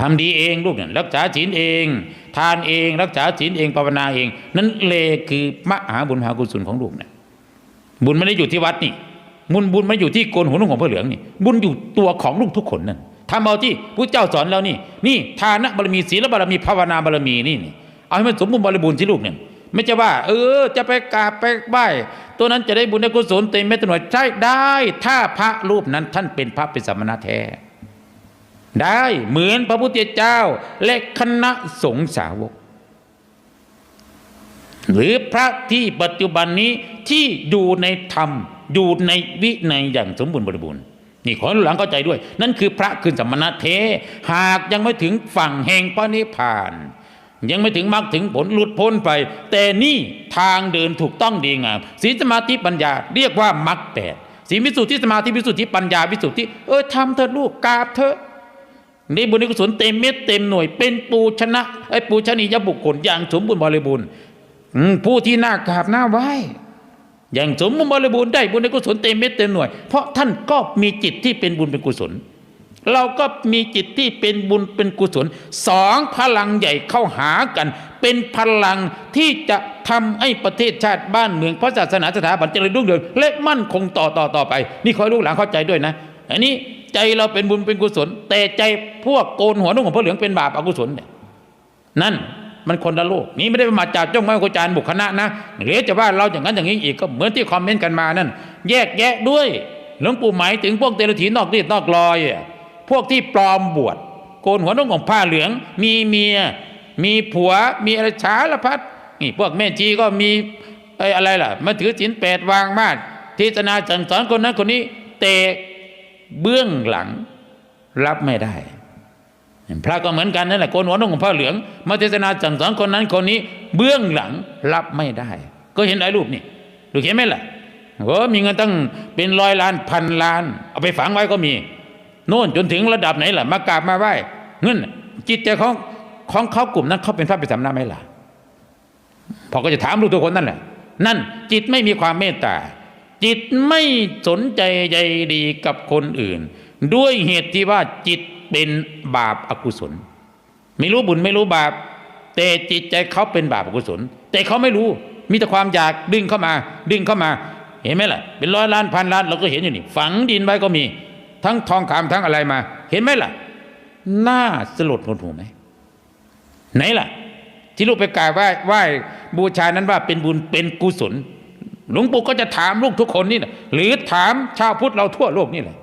ทำดีเองลูกเนี่ยรักษาศีลเอง ทานเอง รักษาศีลเองภาวนาเอง นั่นเลคือมหาบุญมหากุศลของลูกเนี่ยบุญไม่ได้อยู่ที่วัดนี่บุญบุญไม่อยู่ที่โกนหัวนุ่งของพระเหลืองนี่ บุญอยู่ตัวของลูกทุกคนนั่นทำเอาที่พระเจ้าสอนแล้วนี่ นี่ทานบารมีศีลบารมีภาวนาบารมีนี่นี่เอาให้มันสมบูรณ์บริบูรณ์ที่ลูกเนี่ยไม่ใช่ว่า เออ จะไปกราบไปไหว้ตัวนั้นจะได้บุญได้กุศลเต็มเม็ดเต็มหน่วยใช่ได้ ถ้าพระรูปนั้นท่านเป็นพระเป็นสมณะแท้ ได้เหมือนพระพุทธเจ้า และคณะสงฆ์สาวก หรือพระที่ปัจจุบันนี้ที่อยู่ในธรรมอยู่ในวินัยอย่างสมบูรณ์บริบูรณ์นี่ขอให้หลังเข้าใจด้วย นั่นคือพระคือสมณะเท หากยังไม่ถึงฝั่งแห่งพระนิพพาน ยังไม่ถึงมรรคถึงผลหลุดพ้นไป แต่นี่ทางเดินถูกต้องดีงามศีลสมาธิปัญญาเรียกว่ามรรคแปดศีลวิสุทธิสมาธิวิสุทธิปัญญาวิสุทธิเออทำเถอะลูกกราบเถอะ นี่บุญกุศลเต็มเม็ดเต็มหน่วย เป็นปูชนะไอ้ปูชนียบุคคลอย่างสมบูรณ์บริบูรณ์ผู้ที่น่ากราบน่าไหว้อย่างสมบูรณ์บริบูรณ์ได้บุญกุศลเต็มเม็ดเต็มหน่วย เพราะท่านก็มีจิตที่เป็นบุญเป็นกุศล เราก็มีจิตที่เป็นบุญเป็นกุศลสองพลังใหญ่เข้าหากัน เป็นพลังที่จะทำให้ประเทศชาติบ้านเมืองพระศาสนาสถาบันเจริญรุ่งเรืองและมั่นคงต่อต่อต่อไป นี่ขอให้ลูกหลานเข้าใจด้วยนะ อันนี้ ใจเราเป็นบุญเป็นกุศล แต่ใจพวกโกนหัวนุ่งของพระเหลืองเป็นบาปอกุศลเนี่ยนั่นมันคนละโลกนี่ไม่ได้มาจับจ้องไม้กุจารบุคคณะนะหรือจะว่าเราอย่างนั้นอย่างนี้อีกก็เหมือนที่คอมเมนต์กันมานั่นแยกแยะด้วยหลวงปู่หมายถึงพวกเตระถีนอกรีดนอกรอยพวกที่ปลอมบวชโกนหัวนุ่งของผ้าเหลือง มีเมีย มีผัว มีอะไรสารพัดนี่พวกแม่จีก็มีไอ้อะไรล่ะมาถือศีลแปดวางมาดเทศนาสั่งสอนคนนั้นคนนี้ แต่ เบื้องหลังรับไม่ได้ พระก็เหมือนกันนั่นแหละโกนหัวนุ่งของผ้าเหลืองมาเทศนาสั่งสอนคนนั้นคนนี้ เบื้องหลังรับไม่ได้ ก็เห็นหลายรูปนี่ดูเห็นไหมล่ะโอ้มีเงินตั้งเป็นร้อยล้านพันล้าน เอาไปฝังไว้ก็มีโน่นจนถึงระดับไหนล่ะ มากราบมาไหว้เงินจิตใจของของเขากลุ่มนั้นเขาเป็นพระเป็นสำนักไหมล่ะพอก็จะถามลูกทุกคนนั่นแหละ นั่นจิตไม่มีความเมตตา จิตไม่สนใจใยดีกับคนอื่น ด้วยเหตุที่ว่าจิตเป็นบาปอากุศล ไม่รู้บุญไม่รู้บาป แต่จิตใจเขาเป็นบาปอกุศล แต่เขาไม่รู้มีแต่ความอยากดึงเข้ามา ดึงเข้ามา เห็นไหมล่ะ เป็นร้อยล้านพันล้านเราก็เห็นอยู่นี่ ฝังดินไว้ก็มี ทั้งทองคำทั้งอะไรมา เห็นไหมล่ะน่าสลดหดหูไหมไหนล่ะ ที่ลูกไปกราบไหว้ไหว้บูชานั้นว่าเป็นบุญเป็นกุศล หลวงปู่ก็จะถามลูกทุกคนนี่นะหรือถามชาวพุทธเราทั่วโลกนี่แหละ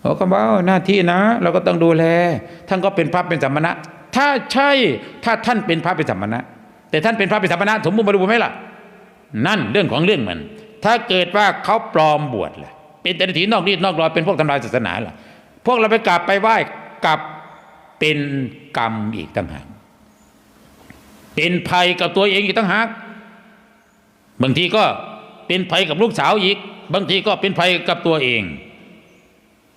เขาก็บอกว่าหน้าที่นะ เราก็ต้องดูแล ท่านก็เป็นพระเป็นสัมมณะ ถ้าใช่ถ้าท่านเป็นพระเป็นสัมมณะ แต่ท่านเป็นพระเป็นสัมมณะสมบูรณ์บริบูรณ์ไหมล่ะ นั่นเรื่องของเรื่องมัน ถ้าเกิดว่าเขาปลอมบวชล่ะ เป็นแต่ถีนอกรีดนอกรอยเป็นพวกทำลายศาสนาล่ะ พวกเราไปกราบไปไหว้กับเป็นกรรมอีกต่างหากเป็นภัยกับตัวเองอีกต่างหาก บางทีก็เป็นภัยกับลูกสาวอีก บางทีก็เป็นภัยกับตัวเอง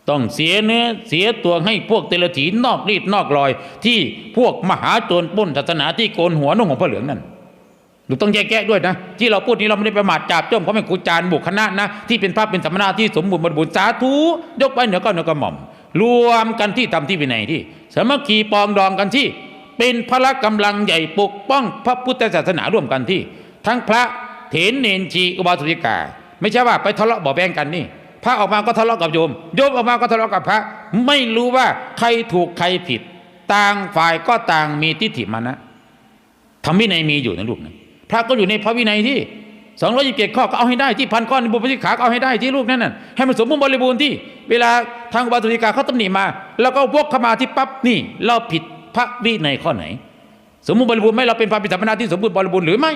ต้องเสียเนื้อเสียตัวให้พวกเตลถีนอกรีดนอกรอย ที่พวกมหาโจรป้นศาสนาที่โกนหัวนุ่งของพระเหลืองนั่นเราต้องแยกแยะด้วยนะ ที่เราพูดนี้เราไม่ได้ประมาทจับจ้องเขาเป็นครูจารย์บุคคณะนะที่เป็นพระเป็นสมณะที่สมบูรณ์บริบูรณ์สาธุยกไปเหนือก็เหนือกระหม่อม รวมกันที่ทำที่วินัยที่สามัคคีปองดองกันที่ เป็นพละกำลังใหญ่ปกป้องพระพุทธศาสนาร่วมกันที่ ทั้งพระ เถรเนนชีอุบาสิกา ไม่ใช่ว่าไปทะเลาะเบาะแบงกันนี่ พระออกมาก็ทะเลาะกับโยม โยมออกมาก็ทะเลาะกับพระ ไม่รู้ว่าใครถูกใครผิด ต่างฝ่ายก็ต่างมีทิฏฐิมานะทำวินัยมีอยู่นะลูกนะพระก็อยู่ในพระวินัยที่สองร้อยยี่สิบเจ็ดข้อก็เอาให้ได้ที่พันข้อในบุพธิขาก็เอาให้ได้ที่ลูกนั่นน่ะให้มันสมบูรณ์บริบูรณ์ที่ เวลาทางอุบาสิกาเขาตำหนิมา แล้วก็วกเข้ามาที่ปั๊บนี่ เราผิดพระวินัยข้อไหน สมบูรณ์บริบูรณ์ไหมเราเป็นพระปิฎกนาที่สมบูรณ์บริบูรณ์หรือไม่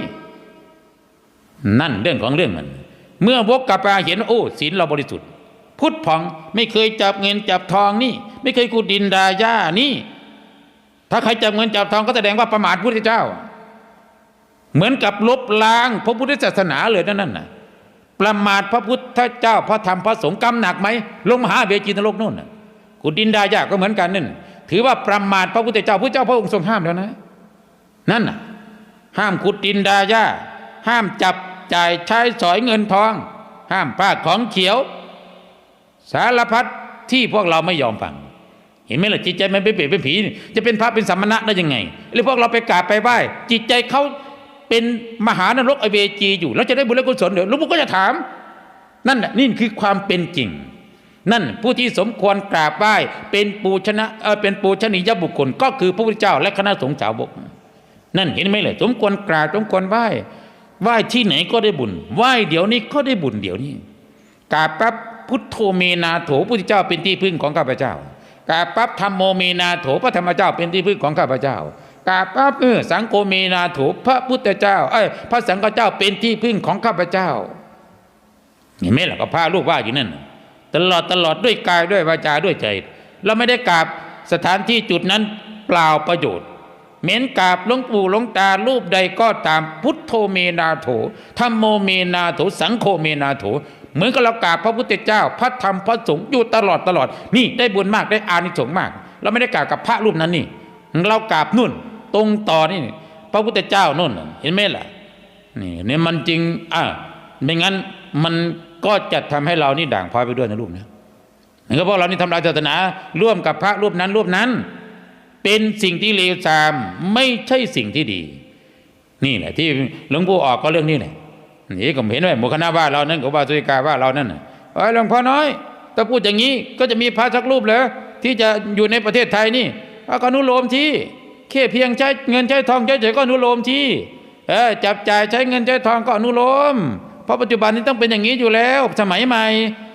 นั่นเรื่องของเรื่องมัน เมื่อวกกลับมาเห็นโอ้ศีลเราบริสุทธิ์ พุทธพองไม่เคยจับเงินจับทองนี่ ไม่เคยกูดินดาย่านี่ ถ้าใครจับเงินจับทองก็แสดงว่าประมาทพระพุทธเจ้า เหมือนกับลบล้างพระพุทธศาสนาเลยนั่นน่ะประมาทพระพุทธเจ้าพระธรรมพระสงฆ์กรรมหนักไหมลงมหาเวจีนรกนู่นน่ะกุดินดายาก็เหมือนกันนั่นถือว่าประมาทพระพุทธเจ้าพระเจ้าพระองค์ทรงห้ามแล้วนะ นั่นน่ะห้ามขุดดินดาย่าห้ามจับ จ่ายใช้สอยเงินทอง ห้ามป้าของเขียว สารพัดที่พวกเราไม่ยอมฟัง เห็นไหมล่ะจิตใจมันเป็นเปรตเป็นผี จะเป็นพระเป็นสมณะได้ยังไงหรือพวกเราไปกราบไปไหว้จิตใจเขาเป็นมหานรกอเวจีอยู่ แล้วจะได้บุญและกุศลเดี๋ยวหลุงปู่ก็จะถาม นั่นนี่คือความเป็นจริง นั่นผู้ที่สมควรกราบไหว้เป็นปูชนะเออเป็นปูชนียบุคคล ก็คือพระพุทธเจ้าและคณะสงฆ์สาวกนั่นเห็นไหมเลยสมควรกราบสมควรไหว้ ไหว้ที่ไหนก็ได้บุญไหว้เดี๋ยวนี้ก็ได้บุญเดี๋ยวนี้กาปั๊บพุทโธเมนาโถพุทธเจ้าเป็นที่พึ่งของข้าพเจ้ากาปั๊บธรรมโมเมนาโถพระธรรมเจ้าเป็นที่พึ่งของข้าพเจ้ากาปั๊บเออสังโฆเมนาโถพระพุทธเจ้าเอ้ยพระสังฆเจ้าเป็นที่พึ่งของข้าพเจ้าเห็นไหมล่ะก็พาลูกว่าอยู่นั่นตลอดตลอดด้วยกายด้วยวาจาด้วยใจ เราไม่ได้กราบสถานที่จุดนั้นเปล่าประโยชน์ เหม็นกาบหลวงปู่หลวงตารูปใดก็ตามพุทโธเมนาโถธรรมโมเมนาโถสังโฆเมนาโถเหมือนกับเรากราบพระพุทธเจ้า พระธรรมพระสงฆ์อยู่ตลอดตลอด นี่ได้บุญมากได้อานิสงส์มาก เราไม่ได้กราบกับพระรูปนั้นนี่ เรากราบนู่น ตรงต่อนี่ พระพุทธเจ้านู่น เห็นไหมล่ะนี่เนี่ยมันจริงอ่าไม่งั้นมันก็จะทำให้เรานี่ด่างพร้อยไปด้วยนะลูกนะนั่นก็เพราะเรานี่ทำลายศาสนาร่วมกับพระรูปนั้นรูปนั้น เป็นสิ่งที่เลวทรามไม่ใช่สิ่งที่ดี นี่แหละที่หลวงปู่ออกก็เรื่องนี้แหละนี่ก็เห็นไหมหมู่คณะว่าเรานั่นกับว่าสุริกาว่าเรานั่นน่ะเอ้หลวงพ่อน้อย ถ้าพูดอย่างนี้ก็จะมีพระสักรูปเหรอที่จะอยู่ในประเทศไทยนี่อาก็นุโลมที่แค่เพียงใช้เงินใช้ทองเฉยก็อนุโลมที่เออจับจ่ายใช้เงินใช้ทองก็อนุโลม เพราะปัจจุบันนี้ต้องเป็นอย่างนี้อยู่แล้ว สมัยใหม่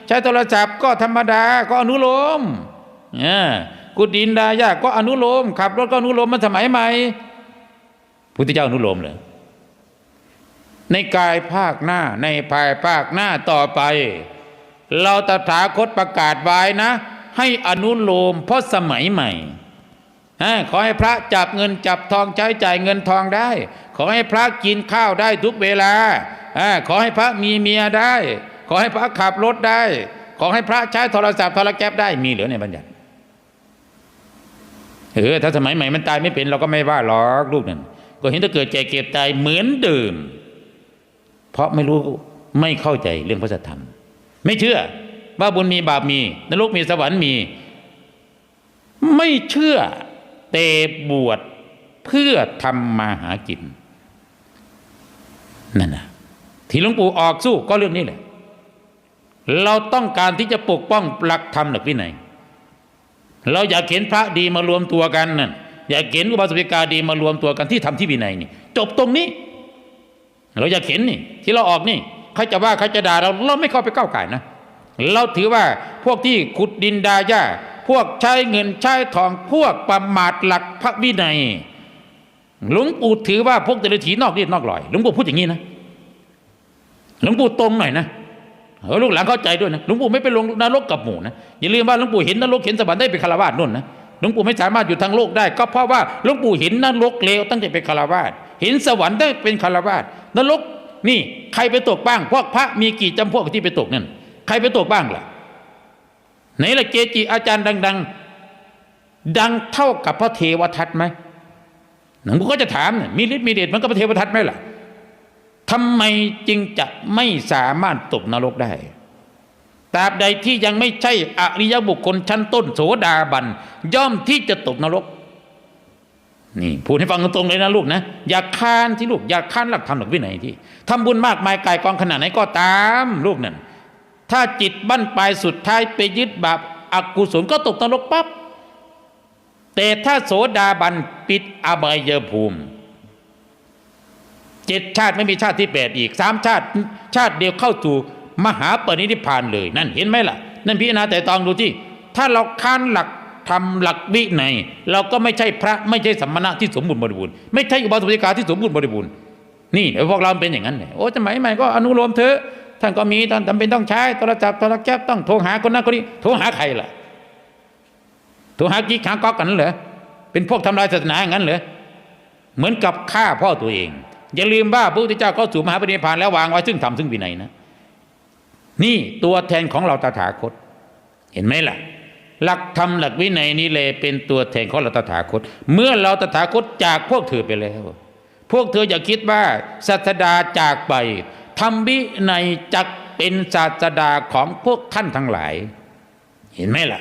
ใช้โทรศัพท์ก็ธรรมดาก็อนุโลมเนี่ย กุดินดายากก็อนุโลมขับรถก็อนุโลมมันสมัยใหม่พุทธเจ้าอนุโลมเลยในกายภาคหน้าในภายภาคหน้าต่อไป เราตถาคตประกาศไว้นะ ให้อนุโลมเพราะสมัยใหม่ขอให้พระจับเงินจับทองใช้จ่ายเงินทองได้ ขอให้พระกินข้าวได้ทุกเวลาขอให้พระมีเมียได้ ขอให้พระขับรถได้ ขอให้พระใช้โทรศัพท์โทรแก๊ปได้มีเหรือในบัญญัติ เออถ้าสมัยใหม่มันตายไม่เป็นเราก็ไม่ว่าหรอกลูกนั่นก็เห็นถ้าเกิดแก่เก็บตายเหมือนเดิม เพราะไม่รู้ไม่เข้าใจเรื่องพระสัทธรรม ไม่เชื่อว่าบุญมีบาปมีนรกมีสวรรค์มี ไม่เชื่อแต่บวชเพื่อทำมาหากินนั่นนะที่หลวงปู่ออกสู้ก็เรื่องนี้แหละ เราต้องการที่จะปกป้องหลักธรรมหลักวินัย เราอยากเห็นพระดีมารวมตัวกันนั่นอยากเห็นอุบาสกาดีมารวมตัวกันที่ทำที่วินัยนี่ จบตรงนี้ เราอยากเห็นนี่ ที่เราออกนี่ใครจะว่าใครจะด่าเราเราไม่เข้าไปก้าวไก่นะเราถือว่าพวกที่ขุดดินดาหญ้าพวกใช้เงินใช้ทองพวกประมาทหลักพระวินัย หลวงปู่ถือว่าพวกเดรัจฉีนอกรีดนอกลอยหลวงปู่พูดอย่างนี้นะหลวงปู่ตรงหน่อยนะ เออลูกหลานเข้าใจด้วยนะหลวงปู่ไม่ไปลงนรกกับหมู่นะอย่าลืมว่าหลวงปู่เห็นนรกเห็นสวรรค์ได้เป็นคารวาสนู่นนะหลวงปู่ไม่สามารถอยู่ทางโลกได้ ก็เพราะว่าหลวงปู่เห็นนรกเลวตั้งแต่เป็นคารวาสเห็นสวรรค์ได้เป็นคารวาสนรกนี่ใครไปตกบ้างพวกพระมีกี่จำพวกที่ไปตกนั่นใครไปตกบ้างล่ะไหนล่ะเกจิอาจารย์ดัง ๆ ดังเท่ากับพระเทวทัตไหมหนังผมก็จะถามเนี่ยมีฤทธิ์มีเดชมันก็พระเทวทัตไหมล่ะ ทำไมจึงจะไม่สามารถตกนรกได้ตราบใดที่ยังไม่ใช่อริยบุคคลชั้นต้น โสดาบัน ย่อมที่จะตกนรก นี่พูดให้ฟังตรงๆเลยนะลูกนะ อย่าค้านที่ลูก อย่าค้านหลักธรรมหลักวินัยที่ทำบุญมากมายกายกองขนาดไหนก็ตามลูกนั่นถ้าจิตบั้นปลายสุดท้ายไปยึดบาปอกุศลก็ตกนรกปั๊บแต่ถ้าโสดาบันปิดอบายภูมิ เจ็ดชาติไม่มีชาติที่แปดอีกสามชาติชาติเดียวเข้าสู่มหาปรินิพพานเลย นั่นเห็นไหมล่ะ นั่นพิจารณาแต่ตองดูที่ ถ้าเราค้านหลักทำหลักวิในเราก็ไม่ใช่พระไม่ใช่สัมมณะที่สมบูรณ์บริบูรณ์ไม่ใช่อุบาสกาที่สมบูรณ์บริบูรณ์นี่พวกเราเป็นอย่างนั้นเนี่ยโอ้สมัยใหม่ก็อนุโลมเถอะท่านก็มีตอนจำเป็นต้องใช้โทรศัพท์โทรแก๊ปต้องโทรหาคนนั้นคนนี้โทรหาใครล่ะโทรหากิ๊กหาก๊อกกันเหรอเป็นพวกทำลายศาสนาอย่างนั้นเหรอเหมือนกับฆ่าพ่อตัวเอง อย่าลืมว่าพระพุทธเจ้าเข้าสู่มหาปริพานแล้ววางไว้ซึ่งธรรมซึ่งวินัยนะ นี่ตัวแทนของเราตถาคต เห็นไหมล่ะ หลักธรรมหลักวินัยนี้เลยเป็นตัวแทนของเราตถาคต เมื่อเราตถาคตจากพวกเธอไปแล้ว พวกเธออย่าคิดว่าศาสดาจากไปธรรมวินัยจักเป็นศาสดาของพวกท่านทั้งหลาย เห็นไหมล่ะ